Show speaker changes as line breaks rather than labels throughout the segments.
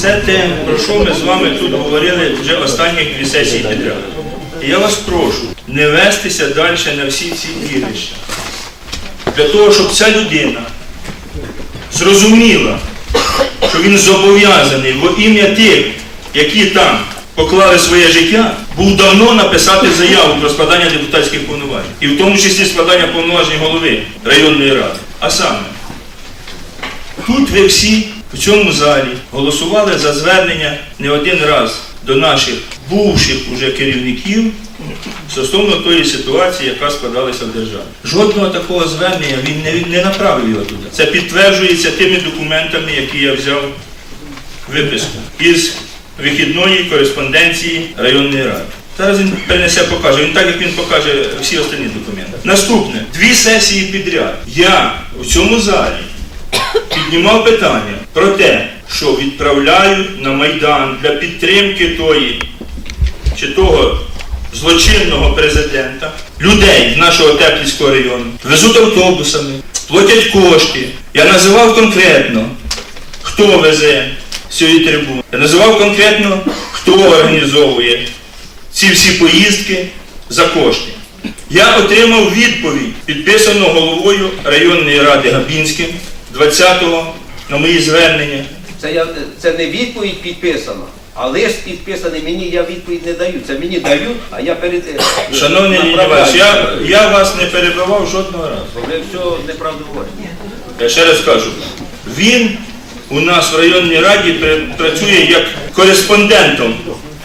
Це те, про що ми з вами тут говорили вже останні дві сесії підряд. І я вас прошу не вестися далі на всі ці ігрища. Для того, щоб ця людина зрозуміла, що він зобов'язаний во ім'я тих, які там поклали своє життя, був давно написати заяву про складання депутатських повноважень. І в тому числі складання повноважень голови районної ради. А саме, тут ви всі в цьому залі голосували за звернення не один раз до наших бувших уже керівників стосовно тої ситуації, яка складалася в державі. Жодного такого звернення він не, не направив його туди. Це підтверджується тими документами, які я взяв виписку із вихідної кореспонденції районної ради. Зараз він принесе, покаже. Він так, як він покаже всі останні документи. Наступне, дві сесії підряд. Я в цьому залі піднімав питання про те, що відправляють на Майдан для підтримки тої чи того злочинного президента людей з нашого Теплівського району, везуть автобусами, платять кошти. Я називав конкретно, хто везе цієї трибуни. Я називав конкретно, хто організовує ці всі поїздки за кошти. Я отримав відповідь, підписану головою районної ради Габінським 20-го на мої звернення.
Це, я, це не відповідь підписана, а лист підписаний мені, я відповідь не даю. Це мені дають, а я перед е,
Шановний Леонід. Іванович, я, я вас не перебивав жодного разу.
Ви все неправду говорите.
Я ще раз кажу, він у нас в районній раді працює як кореспондентом.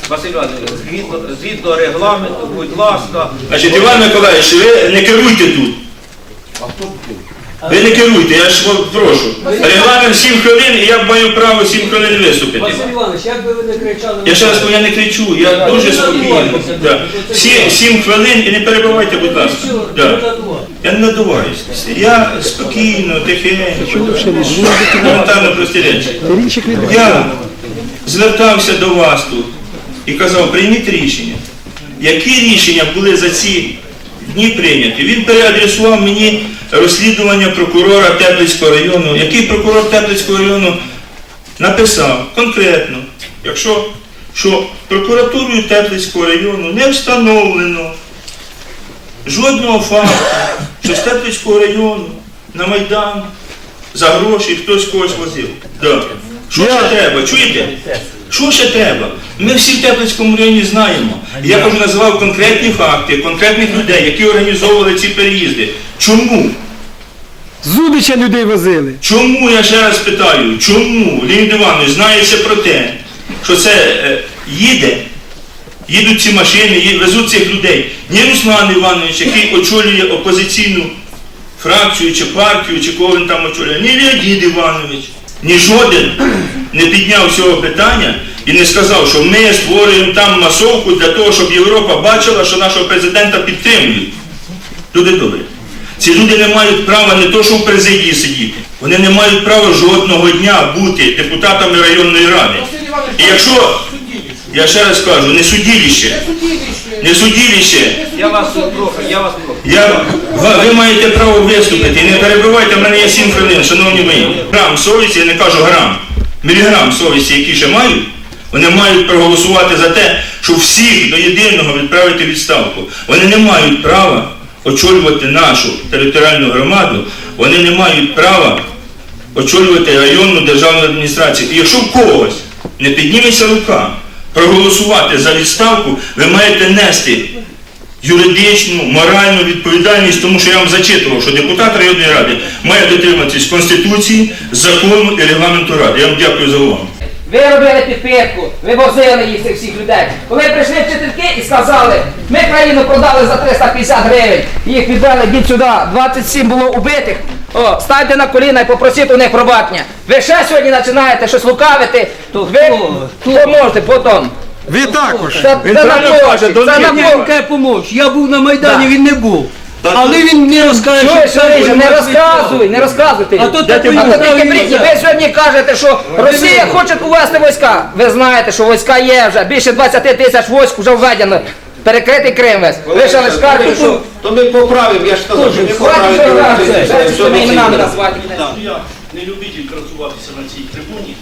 Василь Іванович, згідно, згідно регламенту, будь ласка,
Значить, Іван Миколаївич, ви не керуйте тут. Ви не керуйте, я ж вас прошу. Регламент 7 хвилин, і я маю право 7 хвилин виступити.
Василь Іванович, як би ви не кричали...
Я ще раз кажу, я не кричу, я дуже спокійно. Да. Сім, сім хвилин і не перебивайте, будь ласка. Да. Я не надуваюся. Я спокійно, тихенько, елементарно прості речі. Я звертався до вас тут і казав, прийміть рішення. Які рішення були за ці дні прийняті? Він переадресував мені розслідування прокурора Теплицького району, який прокурор Теплицького району написав конкретно, якщо що прокуратурою Теплицького району не встановлено жодного факту, що з Теплицького району на Майдан за гроші хтось когось возив. Да. Що ще треба? Чуєте? Що ще треба? Ми всі в Теплицькому районі знаємо. Я кажу, називав конкретні факти, конкретних людей, які організовували ці переїзди. Чому?
Зудича людей возили.
Чому я ще раз питаю, чому Леонід Іванович знає все про те, що це е, їде, їдуть ці машини, ї- везуть цих людей. Ні Руслан Іванович, який очолює опозиційну фракцію чи партію, чи кого він там очолює, ні Леонід Іванович, ні жоден не підняв цього питання і не сказав, що ми створюємо там масовку для того, щоб Європа бачила, що нашого президента підтримують. Люди добрі. Ці люди не мають права не то, що в президії сидіти, вони не мають права жодного дня бути депутатами районної ради. І якщо, я ще раз кажу, не судилище, не судилище,
я вас прошу, я вас прошу.
я, ви маєте право виступити і не перебивайте, в мене є 7 хвилин, шановні мої. Грам совісті, я не кажу грам, міліграм совісті, які ще мають, вони мають проголосувати за те, щоб всіх до єдиного відправити відставку. Вони не мають права очолювати нашу територіальну громаду, вони не мають права очолювати районну державну адміністрацію. І якщо когось не підніметься рука проголосувати за відставку, ви маєте нести юридичну, моральну відповідальність, тому що я вам зачитував, що депутат районної ради має дотриматись Конституції, закону і регламенту ради. Я вам дякую за увагу.
Ви робили підпитку, ви возили їх цих всіх людей. Коли прийшли вчительки і сказали, ми країну продали за 350 гривень, їх відвели, йдіть сюди, 27 було убитих. О, станьте на коліна і попросіть у них пробачення. Ви ще сьогодні починаєте щось лукавити, то ви поможете потім.
Ви також.
Це, це на площі, це на.
Помощь? Я був на Майдані, він не був. Але він не розкаже,
Чуєш,
це
Шарижа, не розказуй, не розказуйте.
А то
Де
так
ти
ви
будете?
не
брехні. Ви сьогодні кажете, що Росія хоче увести війська. Ви знаєте, що війська є вже. Більше 20 тисяч військ вже введено. Перекритий Крим весь. Ви ще лише кажете, що...
То ми поправимо, я ж сказав, що
Хватить
поправимо.
Вже іменами
Іванович.
назвати.
Я не любитель красуватися на цій трибуні,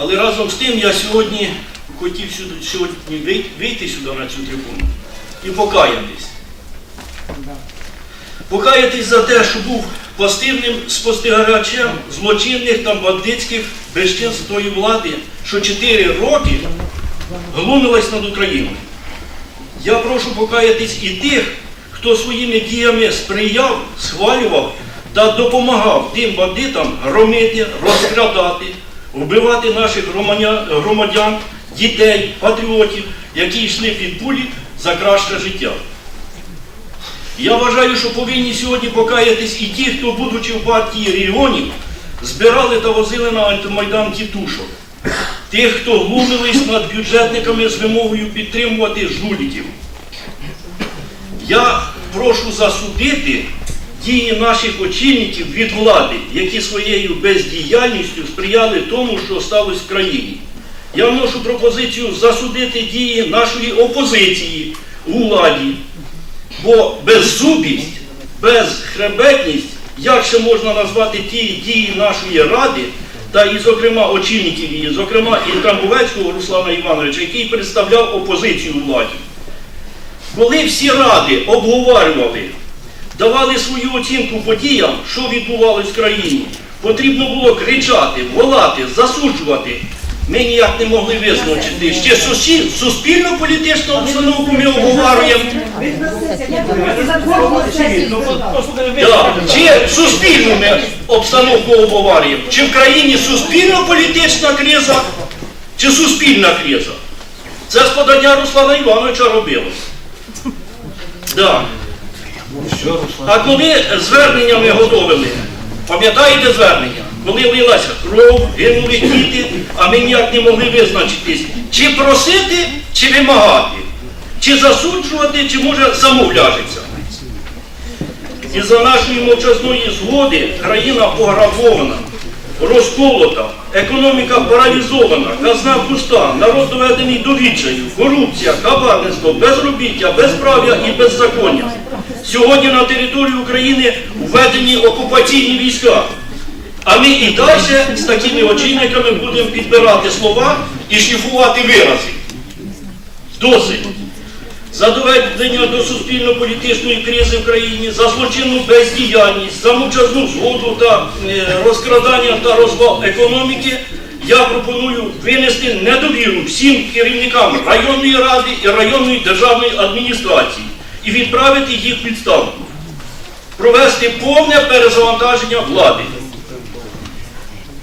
Але разом з тим я сьогодні хотів сюди, сьогодні вий- вийти сюди на цю трибуну і покаятись. Покаятись за те, що був пасивним спостерігачем злочинних та бандитських безчинств тої влади, що 4 роки глумилась над Україною. Я прошу покаятись і тих, хто своїми діями сприяв, схвалював та допомагав тим бандитам громити, розкрадати, вбивати наших громадян, дітей, патріотів, які йшли під пулі за краще життя. Я вважаю, що повинні сьогодні покаятись і ті, хто, будучи в партії регіонів, збирали та возили на антимайдан тітушок. Тих, хто глумились над бюджетниками з вимогою підтримувати жуліків. Я прошу засудити дії наших очільників від влади, які своєю бездіяльністю сприяли тому, що сталося в країні. Я вношу пропозицію засудити дії нашої опозиції у владі, бо беззубість, безхребетність, як ще можна назвати ті дії нашої ради, та і, зокрема, очільників її, зокрема, і Трамбовецького Руслана Івановича, який представляв опозицію владі. Коли всі ради обговорювали, давали свою оцінку подіям, що відбувалось в країні, потрібно було кричати, волати, засуджувати. Ми ніяк не могли визначити. Ще суспільну політичну обстановку ми обговорюємо. Чи суспільну ми обстановку обговорюємо? Чи в країні суспільно-політична криза, чи суспільна криза? Це з подання Руслана Івановича робилось. Да. А коли звернення ми готовили, пам'ятаєте звернення? Коли лилася кров, гинули діти, а ми ніяк не могли визначитись, чи просити, чи вимагати, чи засуджувати, чи може самовляжеться. Із-за нашої мовчазної згоди країна пограбована, розколота, економіка паралізована, казна пуста, народ доведений до відчаю, корупція, хабарництво, безробіття, безправ'я і беззаконня. Сьогодні на території України введені окупаційні війська. А ми і далі з такими очільниками будемо підбирати слова і шліфувати вирази. Досить за доведення до суспільно-політичної кризи в країні, за злочинну бездіяльність, за мовчазну згоду та е, розкрадання та розвал економіки, я пропоную винести недовіру всім керівникам районної ради і районної державної адміністрації і відправити їх в відставку. Провести повне перезавантаження влади.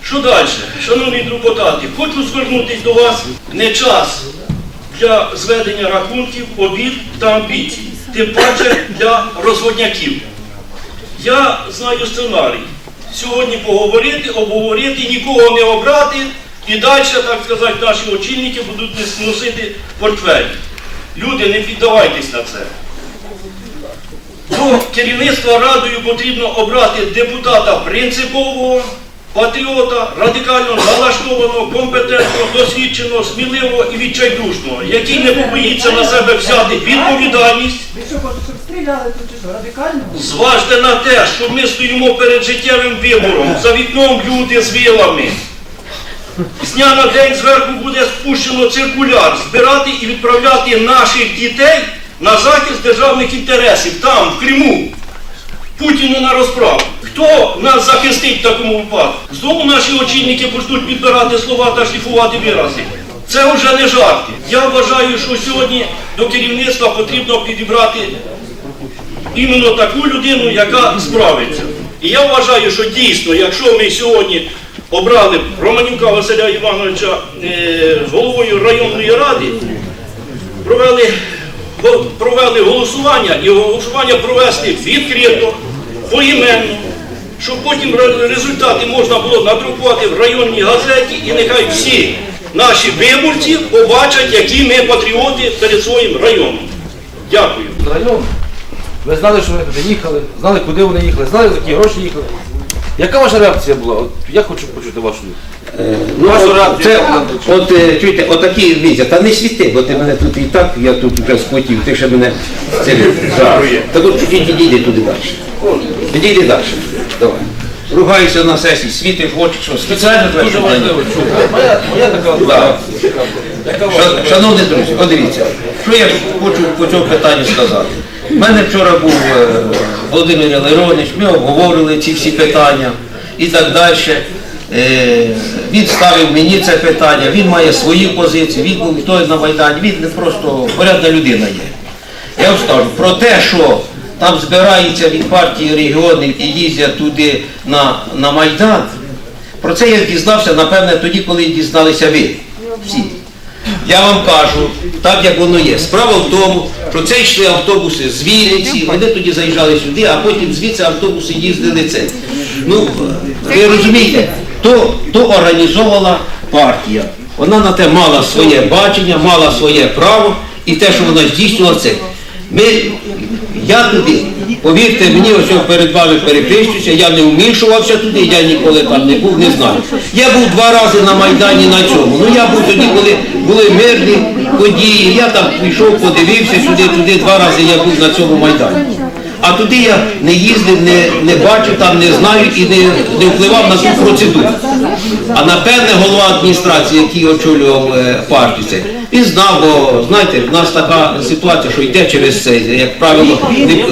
Що далі? Шановні депутати, хочу звернутися до вас не час для зведення рахунків, обід та амбіцій, тим паче для розводняків. Я знаю сценарій. Сьогодні поговорити, обговорити, нікого не обрати, і далі, так сказати, наші очільники будуть носити портфель. Люди, не піддавайтесь на це. До керівництва радою потрібно обрати депутата принципового, патріота, радикально налаштованого, компетентного, досвідченого, сміливого і відчайдушного, який не побоїться на себе взяти відповідальність.
Ви що щоб стріляли тут чи що? Радикально?
Зважте на те, що ми стоїмо перед життєвим вибором. За вікном люди з вилами. З дня на день зверху буде спущено циркуляр збирати і відправляти наших дітей на захист державних інтересів там, в Криму. Путіну на розправу. Хто нас захистить в такому випадку? Знову наші очільники почнуть підбирати слова та шліфувати вирази. Це вже не жарти. Я вважаю, що сьогодні до керівництва потрібно підібрати іменно таку людину, яка справиться. І я вважаю, що дійсно, якщо ми сьогодні обрали Романюка Василя Івановича е, головою районної ради, провели, провели голосування і голосування провести відкрито, поіменно, щоб потім результати можна було надрукувати в районній газеті, і нехай всі наші виборці побачать, які ми патріоти перед своїм районом. Дякую.
район. Ви знали, що вони туди їхали, знали, куди вони їхали, знали, за які гроші їхали. Яка ваша реакція була? От я хочу почути вашу.
Ну,
Вашу
от,
реакцію.
це, от е, чуєте, отакі візя, та не світи, бо ти мене тут і так, я тут вже схотів, ти ще мене це. Так от чуть підійди туди далі. Підійди далі. Давай. ругаюся на сесії, світиш в очі, що спеціально
Дуже важливо. чути. Моя, така
Да. Ша- Шановні друзі, подивіться, що я хочу по цьому питанню сказати. У мене вчора був е, Володимир Леронович, ми обговорили ці всі питання і так далі. Е, Він ставив мені це питання, він має свої позиції, він був той на Майдані, він не просто порядна людина є. Я вам скажу, про те, що там збираються від партії регіонів і їздять туди на, на Майдан, про це я дізнався, напевне, тоді, коли дізналися ви всі. Я вам кажу, так як воно є. Справа в тому, що це йшли автобуси з Вінниці, вони тоді заїжджали сюди, а потім звідси автобуси їздили це. Ну, ви розумієте, то, то організовувала партія. Вона на те мала своє бачення, мала своє право і те, що вона здійснювала це. Ми, я туди, повірте мені, ось перед вами переписуюся, я не вмішувався туди, я ніколи там не був, не знаю. Я був два рази на Майдані на цьому. Ну я був тоді, коли були мирні події, я там прийшов, подивився сюди, туди, два рази я був на цьому Майдані. А туди я не їздив, не, не бачив, там не знаю і не, не впливав на ту процедуру. А напевне голова адміністрації, який очолював е, партію, це, він знав, бо знаєте, в нас така ситуація, що йде через це, як правило, не,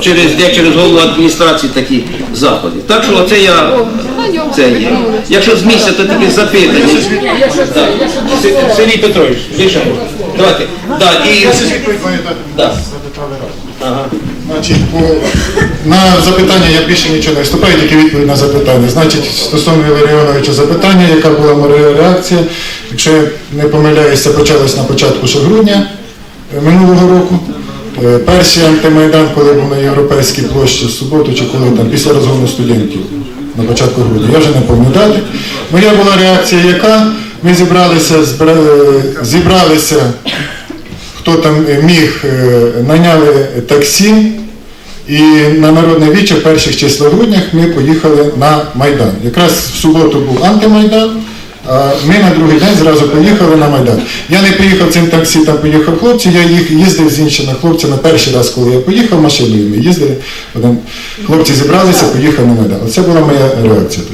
через, йде через голову адміністрації такі заходи. Так що оце я це є. Якщо з місця, то тільки запитання. С- Сергій Петрович, більше можна. Давайте. Да, і... Да. Ага.
Значить, по- на запитання я більше нічого не виступаю, тільки відповідь на запитання. Значить, стосовно Іларіоновича запитання, яка була моя реакція, якщо я не помиляюся, почалось на початку ще грудня е, минулого року. Е, Перший антимайдан, коли був на Європейській площі в суботу, чи коли там, після розгону студентів на початку грудня, я вже не пам'ятаю. Моя була реакція яка? Ми зібралися, збра- е, зібралися хто там міг, наняли таксі, і на Народне віче в перших числах грудня ми поїхали на Майдан. Якраз в суботу був антимайдан, ми на другий день зразу поїхали на Майдан. Я не поїхав цим таксі, там поїхав хлопці, я їх їздив з іншими хлопцями. Перший раз, коли я поїхав машиною, ми їздили, хлопці зібралися, поїхали на Майдан. Оце була моя реакція.